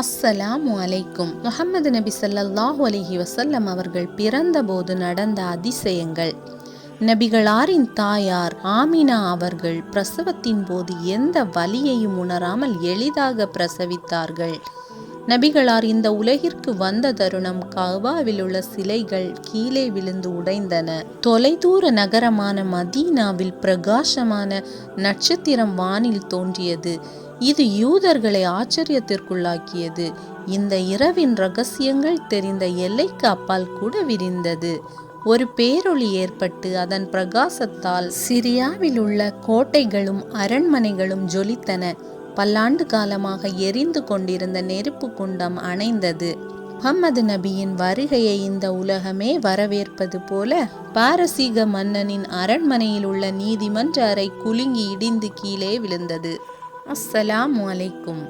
அஸ்ஸலாமு அலைக்கும். முகமது நபி ஸல்லல்லாஹு அலஹி வசல்லம் அவர்கள் பிறந்தபோது நடந்த அதிசயங்கள். நபிகளாரின் தாயார் ஆமினா அவர்கள் பிரசவத்தின் போது எந்த வலியையும் உணராமல் எளிதாக பிரசவித்தார்கள். நபிகளார் இந்த உலகிற்கு வந்த தருணம் கவாவில் உள்ள சிலைகள் கீழே விழுந்து உடைந்தன. தொலைதூர நகரமான மதீனாவில் பிரகாசமான நட்சத்திரம் வானில் தோன்றியது. இது யூதர்களை ஆச்சரியத்திற்குள்ளாக்கியது. இந்த இரவின் ரகசியங்கள் தெரிந்த எல்லைக்கு அப்பால் கூட விரிந்தது. ஒரு பேரொளி ஏற்பட்டு அதன் பிரகாசத்தால் சிரியாவில் உள்ள கோட்டைகளும் அரண்மனைகளும் ஜொலித்தன. பல்லாண்டு காலமாக எரிந்து கொண்டிருந்த நெருப்பு குண்டம் அணைந்தது. முகம்மது நபியின் வருகையை இந்த உலகமே வரவேற்பது போல பாரசீக மன்னனின் அரண்மனையில் உள்ள நீதிமன்ற அறை குலுங்கி இடிந்து கீழே விழுந்தது. அஸ்ஸலாமு அலைக்கும்